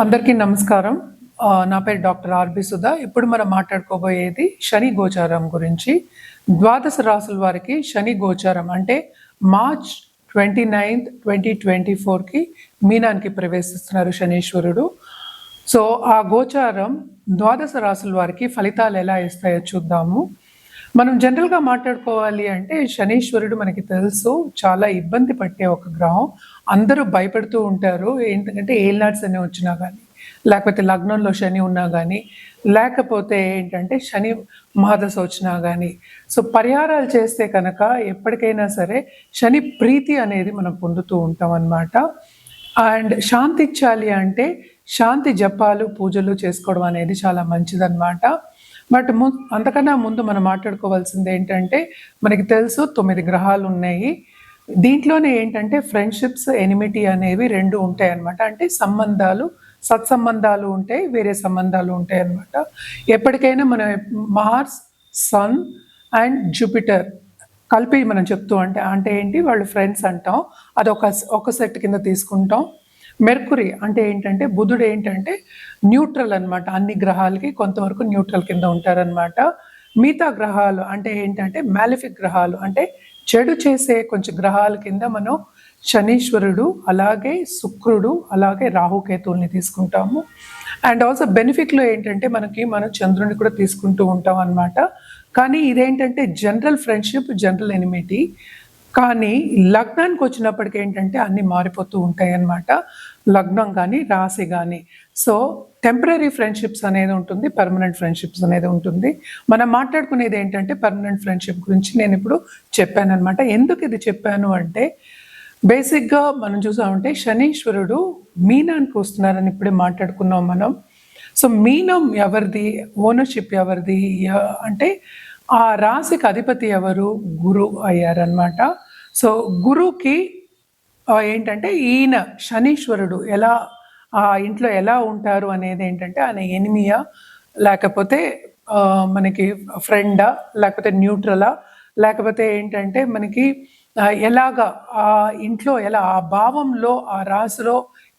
అందరికీ నమస్కారం. నా పేరు డాక్టర్ ఆర్బి సుధా. ఇప్పుడు మనం మాట్లాడుకోబోయేది శని గోచారం గురించి. ద్వాదశ రాసుల వారికి శని గోచారం అంటే March twenty ninth twenty twenty ఫోర్కి మీనానికి ప్రవేశిస్తున్నారు శనీశ్వరుడు. సో ఆ గోచారం ద్వాదశ రాసుల వారికి ఫలితాలు ఎలా ఇస్తాయో చూద్దాము. మనం జనరల్గా మాట్లాడుకోవాలి అంటే శనీశ్వరుడు మనకి తెలుసు చాలా ఇబ్బంది పట్టే ఒక గ్రహం. అందరూ భయపడుతూ ఉంటారు ఏంటంటే ఏల్నాడ్స్ అని వచ్చినా కానీ లేకపోతే లగ్నంలో శని ఉన్నా కానీ లేకపోతే ఏంటంటే శని మహాదశ వచ్చినా కానీ సో పరిహారాలు చేస్తే కనుక ఎప్పటికైనా సరే శని ప్రీతి అనేది మనం పొందుతూ ఉంటాం అన్నమాట. అండ్ శాంతి ఇచ్చాలి అంటే శాంతి జపాలు పూజలు చేసుకోవడం అనేది చాలా మంచిదన్నమాట. బట్ ము అంతకన్నా ముందు మనం మాట్లాడుకోవాల్సింది ఏంటంటే మనకి తెలుసు తొమ్మిది గ్రహాలు ఉన్నాయి దీంట్లోనే ఏంటంటే ఫ్రెండ్షిప్స్ ఎనిమిటీ అనేవి రెండు ఉంటాయి అన్నమాట అంటే సంబంధాలు సత్సంబంధాలు ఉంటాయి వేరే సంబంధాలు ఉంటాయి అన్నమాట ఎప్పటికైనా మనం మార్స్ సన్ అండ్ జూపిటర్ కలిపి మనం చెప్తూ అంటే అంటే ఏంటి వాళ్ళు ఫ్రెండ్స్ అంటాం. అది ఒక ఒక సెట్ కింద తీసుకుంటాం. మెర్కురీ అంటే ఏంటంటే బుధుడు ఏంటంటే న్యూట్రల్ అన్నమాట. అన్ని గ్రహాలకి కొంతవరకు న్యూట్రల్ కింద ఉంటారనమాట మిగతా గ్రహాలు అంటే ఏంటంటే మ్యాలిఫిక్ గ్రహాలు అంటే చెడు చేసే కొంచెం గ్రహాల కింద మనం శనీశ్వరుడు అలాగే శుక్రుడు అలాగే రాహుకేతువుల్ని తీసుకుంటాము. అండ్ ఆల్సో బెనిఫిట్లో ఏంటంటే మనకి మనం చంద్రుని కూడా తీసుకుంటూ ఉంటాం అన్నమాట కానీ ఇదేంటంటే జనరల్ ఫ్రెండ్షిప్ జనరల్ ఎనిమిటీ. కానీ లగ్నానికి వచ్చినప్పటికి ఏంటంటే అన్ని మారిపోతూ ఉంటాయి అన్నమాట. లగ్నం కానీ రాశి కానీ సో టెంపరీ ఫ్రెండ్షిప్స్ అనేది ఉంటుంది పర్మనెంట్ ఫ్రెండ్షిప్స్ అనేది ఉంటుంది. మనం మాట్లాడుకునేది ఏంటంటే పర్మనెంట్ ఫ్రెండ్షిప్ గురించి నేను ఇప్పుడు చెప్పాను అనమాట ఎందుకు ఇది చెప్పాను అంటే బేసిక్గా మనం చూసామంటే శనీశ్వరుడు మీనానికి వస్తున్నారని ఇప్పుడే మాట్లాడుకున్నాం మనం. సో మీనం ఎవరిది? ఓనర్షిప్ ఎవరిది? అంటే ఆ రాశికి అధిపతి ఎవరు? గురు అయ్యారనమాట సో గురువుకి ఏంటంటే ఈయన శనీశ్వరుడు ఎలా ఆ ఇంట్లో ఎలా ఉంటారు అనేది ఏంటంటే ఆయన ఎనిమియా లేకపోతే మనకి ఫ్రెండా లేకపోతే న్యూట్రలా లేకపోతే ఏంటంటే మనకి ఎలాగా ఆ ఇంట్లో ఎలా ఆ భావంలో ఆ రాశిలో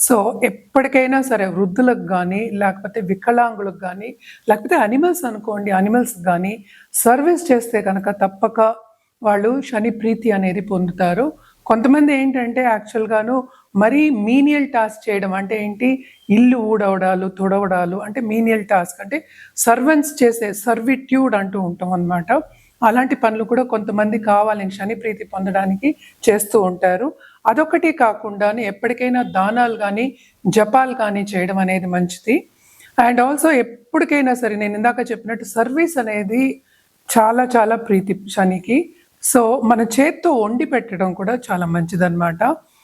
సో ఎప్పటికైనా సరే వృద్ధులకు కానీ లేకపోతే వికలాంగులకు కానీ లేకపోతే అనిమల్స్ అనుకోండి అనిమల్స్ కానీ సర్వీస్ చేస్తే కనుక తప్పక వాళ్ళు శని ప్రీతి అనేది పొందుతారు. కొంతమంది ఏంటంటే యాక్చువల్గాను మరీ మీనియల్ టాస్క్ చేయడం అంటే ఏంటి? ఇల్లు ఊడవడాలు తుడవడాలు అంటే మీనియల్ టాస్క్ అంటే సర్వెంట్స్ చేసే సర్విట్యూడ్ అంటూ ఉంటాం అన్నమాట. అలాంటి పనులు కూడా కొంతమంది కావాలని శని ప్రీతి పొందడానికి చేస్తూ ఉంటారు. అదొకటి కాకుండా ఎప్పటికైనా దానాలు కానీ జపాలు కానీ చేయడం అనేది మంచిది. అండ్ ఆల్సో ఎప్పటికైనా సరే నేను ఇందాక చెప్పినట్టు సర్వీస్ అనేది చాలా చాలా ప్రీతి శనికి సో మన చేత్తో వండి పెట్టడం కూడా చాలా మంచిదన్నమాట.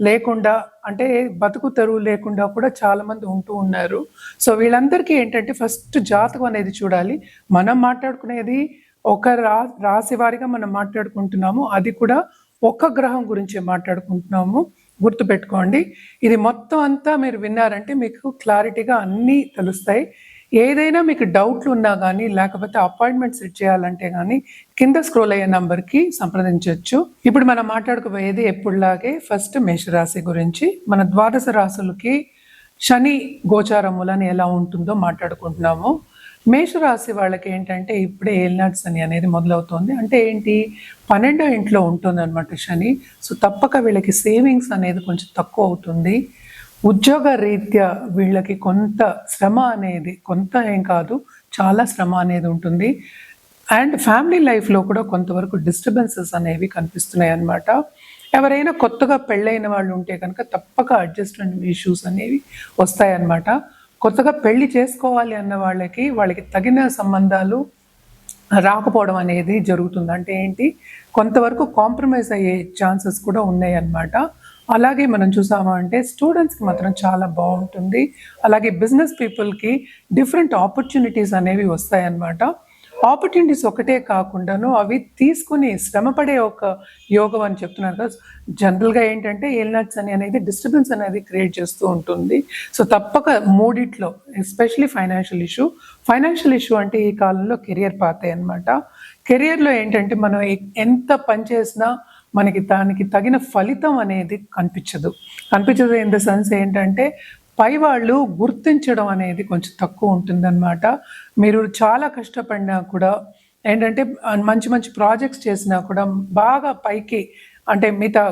లేకుండా అంటే బతుకు తెరువు లేకుండా కూడా చాలా మంది ఉంటూ ఉన్నారు. సో వీళ్ళందరికీ ఏంటంటే ఫస్ట్ జాతకం అనేది చూడాలి. మనం మాట్లాడుకునేది ఒక రా రాశి వారిగా మనం మాట్లాడుకుంటున్నాము. అది కూడా ఒక గ్రహం గురించి మాట్లాడుకుంటున్నాము. గుర్తుపెట్టుకోండి. ఇది మొత్తం అంతా మీరు విన్నారంటే మీకు క్లారిటీగా అన్నీ తెలుస్తాయి. ఏదైనా మీకు డౌట్లు ఉన్నా కానీ లేకపోతే అపాయింట్మెంట్ సెట్ చేయాలంటే కానీ కింద స్క్రోల్ అయ్యే నంబర్కి సంప్రదించవచ్చు ఇప్పుడు మనం మాట్లాడుకోబోయేది ఎప్పుడులాగే ఫస్ట్ మేషరాశి గురించి. మన ద్వాదశ రాశులకి శని గోచారం మూలని ఎలా ఉంటుందో మాట్లాడుకుంటున్నాము. మేషరాశి వాళ్ళకి ఏంటంటే ఇప్పుడే ఏల్నాట్స్ అని అనేది మొదలవుతుంది. అంటే ఏంటి? పన్నెండో ఇంట్లో ఉంటుంది అనమాట శని. సో తప్పక వీళ్ళకి సేవింగ్స్ అనేది కొంచెం తక్కువ అవుతుంది. ఉద్యోగ రీత్యా వీళ్ళకి కొంత శ్రమ అనేది కొంత ఏం కాదు చాలా శ్రమ అనేది ఉంటుంది. అండ్ ఫ్యామిలీ లైఫ్లో కూడా కొంతవరకు డిస్టర్బెన్సెస్ అనేవి కనిపిస్తున్నాయి అన్నమాట. ఎవరైనా కొత్తగా పెళ్ళైన వాళ్ళు ఉంటే కనుక తప్పక అడ్జస్ట్మెంట్ ఇష్యూస్ అనేవి వస్తాయన్నమాట కొత్తగా పెళ్ళి చేసుకోవాలి అన్న వాళ్ళకి వాళ్ళకి తగిన సంబంధాలు రాకపోవడం అనేది జరుగుతుంది. అంటే ఏంటి? కొంతవరకు కాంప్రమైజ్ అయ్యే ఛాన్సెస్ కూడా ఉన్నాయన్నమాట అలాగే మనం చూసామా అంటే స్టూడెంట్స్కి మాత్రం చాలా బాగుంటుంది. అలాగే బిజినెస్ పీపుల్కి డిఫరెంట్ ఆపర్చునిటీస్ అనేవి వస్తాయన్నమాట. ఆపర్చునిటీస్ ఒకటే కాకుండాను అవి తీసుకుని శ్రమపడే ఒక యోగం అని చెప్తున్నారు కదా. జనరల్గా ఏంటంటే ఏల్నట్స్ అని అనేది డిస్టర్బెన్స్ అనేది క్రియేట్ చేస్తూ ఉంటుంది. సో తప్పక మూడిట్లో especially financial issue financial issue అంటే ఈ కాలంలో కెరియర్ పాతే అనమాట కెరియర్లో ఏంటంటే మనం ఎంత పని చేసినా మనకి దానికి తగిన ఫలితం అనేది కనిపించదు. కనిపించదు ఇన్ ద సెన్స్ ఏంటంటే పై వాళ్ళు గుర్తించడం అనేది కొంచెం తక్కువ ఉంటుందన్నమాట. మీరు చాలా కష్టపడినా కూడా ఏంటంటే మంచి మంచి ప్రాజెక్ట్స్ చేసినా కూడా బాగా పైకి అంటే మిగతా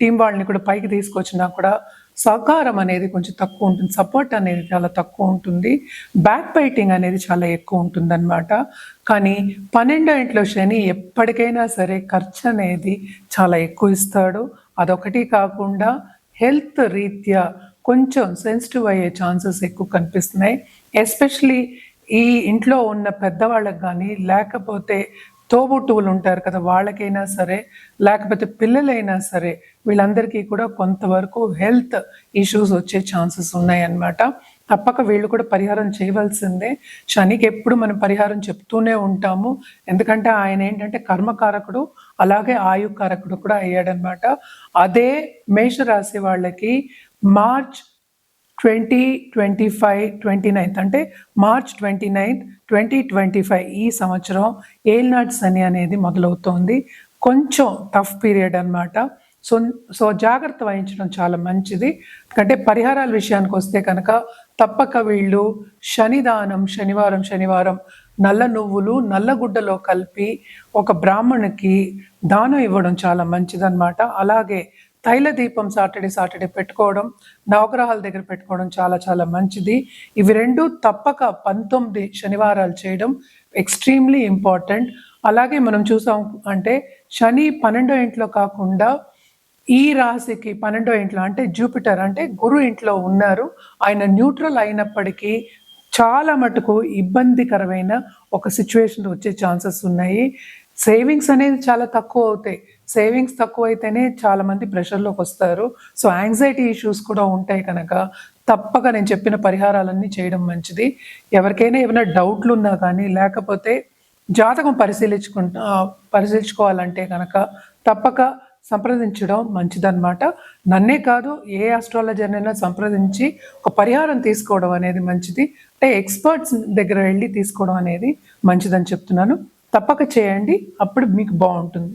టీం వాళ్ళని కూడా పైకి తీసుకొచ్చినా కూడా సహకారం అనేది కొంచెం తక్కువ ఉంటుంది. సపోర్ట్ అనేది చాలా తక్కువ ఉంటుంది. బ్యాక్ బైటింగ్ అనేది చాలా ఎక్కువ ఉంటుందన్నమాట. కానీ పన్నెండో ఇంట్లో శని ఎప్పటికైనా సరే ఖర్చు అనేది చాలా ఎక్కువ ఇస్తాడు. అదొకటి కాకుండా హెల్త్ రీత్యా కొంచెం సెన్సిటివ్ అయ్యే ఛాన్సెస్ ఎక్కువ కనిపిస్తున్నాయి. ఎస్పెషలీ ఈ ఇంట్లో ఉన్న పెద్దవాళ్ళకి కానీ లేకపోతే తోబుట్టువులు ఉంటారు కదా వాళ్ళకైనా సరే లేకపోతే పిల్లలైనా సరే వీళ్ళందరికీ కూడా కొంతవరకు హెల్త్ ఇష్యూస్ వచ్చే ఛాన్సెస్ ఉన్నాయన్నమాట. తప్పక వీళ్ళు కూడా పరిహారం చేయవలసిందే. శనికి ఎప్పుడు మనం పరిహారం చెప్తూనే ఉంటాము. ఎందుకంటే ఆయన ఏంటంటే కర్మకారకుడు అలాగే ఆయుకారకుడు కూడా అయ్యాడనమాట అదే మేషరాశి వాళ్ళకి March twenty twenty five twenty ninth. అంటే March twenty ninth twenty twenty five ఈ సంవత్సరం ఏల్నాట్ సని అనేది మొదలవుతోంది. కొంచెం టఫ్ పీరియడ్ అన్నమాట. సో సో జాగ్రత్త వహించడం చాలా మంచిది. ఎందుకంటే పరిహారాల విషయానికి వస్తే కనుక తప్పక వీళ్ళు శనిదానం శనివారం శనివారం నల్ల నువ్వులు నల్ల గుడ్డలో కలిపి ఒక బ్రాహ్మణుకి దానం ఇవ్వడం చాలా మంచిదన్నమాట. అలాగే తైల దీపం సాటర్డే సాటర్డే పెట్టుకోవడం నవగ్రహాల దగ్గర పెట్టుకోవడం చాలా చాలా మంచిది. ఇవి రెండు తప్పక పంతొమ్మిది శనివారాలు చేయడం ఎక్స్ట్రీమ్లీ ఇంపార్టెంట్ అలాగే మనం చూసాం అంటే శని పన్నెండో ఇంట్లో కాకుండా ఈ రాశికి పన్నెండో ఇంట్లో అంటే జూపిటర్ అంటే గురు ఇంట్లో ఉన్నారు. ఆయన న్యూట్రల్ అయినప్పటికీ చాలా మటుకు ఇబ్బందికరమైన ఒక సిచ్యువేషన్ వచ్చే ఛాన్సెస్ ఉన్నాయి. సేవింగ్స్ అనేది చాలా తక్కువ అవుతాయి. సేవింగ్స్ తక్కువ అయితేనే చాలా మంది ప్రెషర్లోకి వస్తారు. సో యాంగ్జైటీ ఇష్యూస్ కూడా ఉంటాయి కనుక తప్పక నేను చెప్పిన పరిహారాలన్నీ చేయడం మంచిది. ఎవరికైనా ఏమైనా డౌట్లు ఉన్నా కానీ లేకపోతే జాతకం పరిశీలించుకుంటా పరిశీలించుకోవాలంటే కనుక తప్పక సంప్రదించడం మంచిదన్నమాట. నన్నే కాదు ఏ ఆస్ట్రాలజర్నైనా సంప్రదించి ఒక పరిహారం తీసుకోవడం అనేది మంచిది. అంటే ఎక్స్పర్ట్స్ దగ్గర వెళ్ళి తీసుకోవడం అనేది మంచిదని చెప్తున్నాను. తప్పక చేయండి. అప్పుడు మీకు బాగుంటుంది.